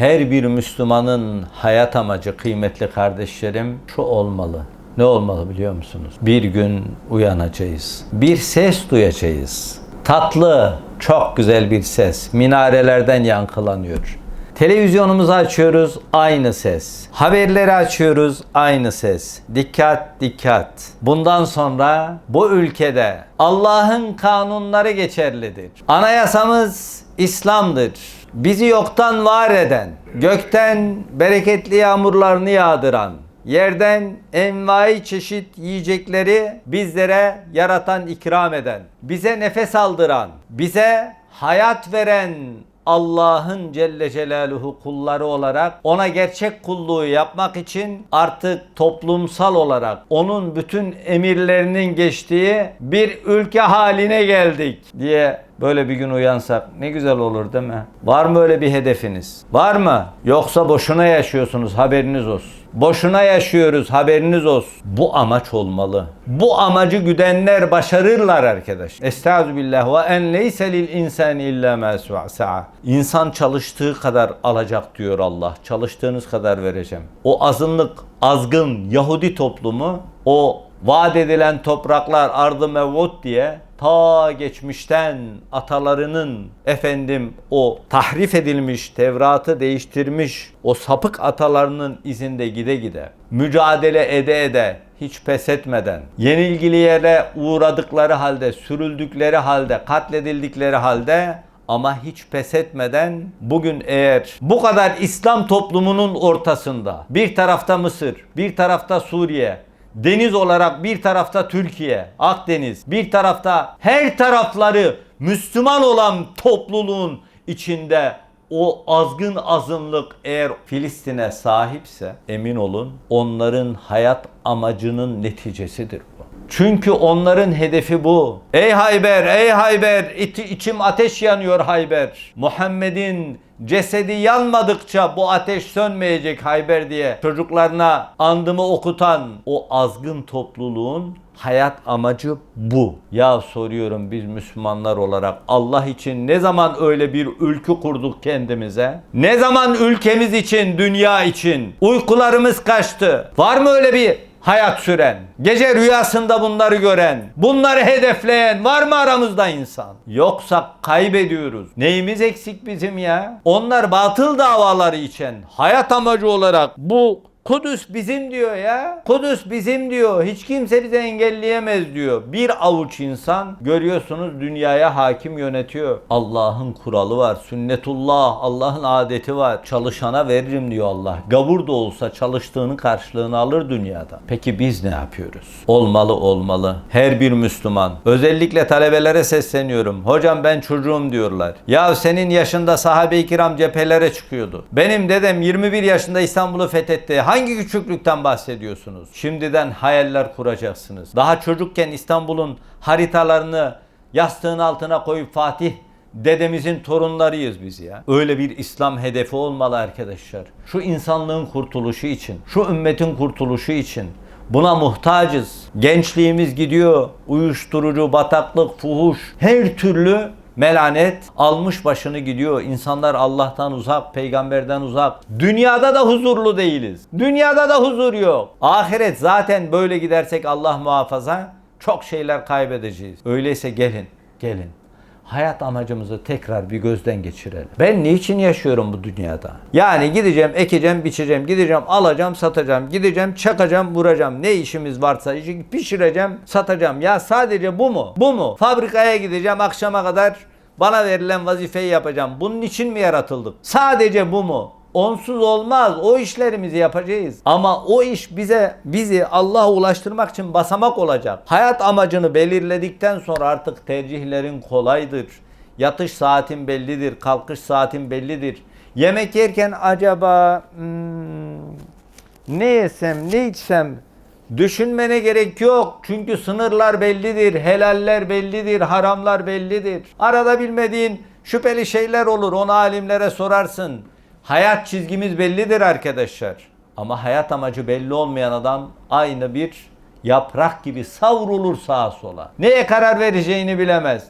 Her bir Müslümanın hayat amacı kıymetli kardeşlerim şu olmalı. Ne olmalı biliyor musunuz? Bir gün uyanacağız. Bir ses duyacağız. Tatlı, çok güzel bir ses. Minarelerden yankılanıyor. Televizyonumuzu açıyoruz, aynı ses. Haberleri açıyoruz, aynı ses. Dikkat, dikkat. Bundan sonra bu ülkede Allah'ın kanunları geçerlidir. Anayasamız İslam'dır. Bizi yoktan var eden, gökten bereketli yağmurlarını yağdıran, yerden envai çeşit yiyecekleri bizlere yaratan, ikram eden, bize nefes aldıran, bize hayat veren Allah'ın Celle Celaluhu kulları olarak ona gerçek kulluğu yapmak için artık toplumsal olarak onun bütün emirlerinin geçtiği bir ülke haline geldik diye böyle bir gün uyansak ne güzel olur değil mi? Var mı öyle bir hedefiniz? Var mı? Yoksa boşuna yaşıyorsunuz haberiniz olsun. Boşuna yaşıyoruz haberiniz olsun. Bu amaç olmalı. Bu amacı güdenler başarırlar arkadaş. Estağfirullah ve en leyse lil insani illa ma. İnsan çalıştığı kadar alacak diyor Allah. Çalıştığınız kadar vereceğim. O azınlık, azgın Yahudi toplumu o vaat edilen topraklar ardı mevut diye ta geçmişten atalarının efendim o tahrif edilmiş Tevrat'ı değiştirmiş o sapık atalarının izinde gide gide mücadele ede ede hiç pes etmeden yenilgilere uğradıkları halde sürüldükleri halde katledildikleri halde ama hiç pes etmeden bugün eğer bu kadar İslam toplumunun ortasında bir tarafta Mısır, bir tarafta Suriye, deniz olarak bir tarafta Türkiye, Akdeniz, bir tarafta her tarafları Müslüman olan topluluğun içinde o azgın azınlık eğer Filistin'e sahipse emin olun onların hayat amacının neticesidir. Çünkü onların hedefi bu. Ey Hayber, ey Hayber, içi- içim ateş yanıyor Hayber. Muhammed'in cesedi yanmadıkça bu ateş sönmeyecek Hayber diye çocuklarına andımı okutan o azgın topluluğun hayat amacı bu. Ya soruyorum biz Müslümanlar olarak Allah için ne zaman öyle bir ülke kurduk kendimize? Ne zaman ülkemiz için, dünya için uykularımız kaçtı? Var mı öyle bir hayat süren, gece rüyasında bunları gören, bunları hedefleyen var mı aramızda insan? Yoksa kaybediyoruz. Neyimiz eksik bizim ya? Onlar batıl davaları için hayat amacı olarak bu Kudüs bizim diyor ya. Kudüs bizim diyor. Hiç kimse bizi engelleyemez diyor. Bir avuç insan görüyorsunuz dünyaya hakim yönetiyor. Allah'ın kuralı var. Sünnetullah. Allah'ın adeti var. Çalışana veririm diyor Allah. Gavur da olsa çalıştığının karşılığını alır dünyada. Peki biz ne yapıyoruz? Olmalı olmalı. Her bir Müslüman. Özellikle talebelere sesleniyorum. Hocam ben çocuğum diyorlar. Ya senin yaşında sahabe-i kiram cephelere çıkıyordu. Benim dedem 21 yaşında İstanbul'u fethetti. Hangi küçüklükten bahsediyorsunuz? Şimdiden hayaller kuracaksınız. Daha çocukken İstanbul'un haritalarını yastığın altına koyup Fatih dedemizin torunlarıyız biz ya. Öyle bir İslam hedefi olmalı arkadaşlar. Şu insanlığın kurtuluşu için, şu ümmetin kurtuluşu için Buna muhtacız. Gençliğimiz gidiyor. Uyuşturucu, bataklık, fuhuş, her türlü melanet almış başını gidiyor. İnsanlar Allah'tan uzak, peygamberden uzak. Dünyada da huzurlu değiliz. Dünyada da huzur yok. Ahiret zaten böyle gidersek Allah muhafaza çok şeyler kaybedeceğiz. Öyleyse gelin, gelin. Hayat amacımızı tekrar bir gözden geçirelim. Ben niçin yaşıyorum bu dünyada? Yani gideceğim, ekeceğim, biçeceğim, gideceğim, alacağım, satacağım, gideceğim, çakacağım, vuracağım. Ne işimiz varsa işi pişireceğim, satacağım. Ya sadece bu mu? Bu mu? Fabrikaya gideceğim akşama kadar bana verilen vazifeyi yapacağım. Bunun için mi yaratıldık? Sadece bu mu? Onsuz olmaz. O işlerimizi yapacağız. Ama o iş bize bizi Allah'a ulaştırmak için basamak olacak. Hayat amacını belirledikten sonra artık tercihlerin kolaydır. Yatış saatin bellidir, kalkış saatin bellidir. Yemek yerken acaba hmm, ne yesem, ne içsem Düşünmene gerek yok. Çünkü sınırlar bellidir, helaller bellidir, haramlar bellidir. Arada bilmediğin şüpheli şeyler olur. Onu alimlere sorarsın. Hayat çizgimiz bellidir arkadaşlar. Ama hayat amacı belli olmayan adam aynı bir yaprak gibi savrulur sağa sola. Neye karar vereceğini bilemez.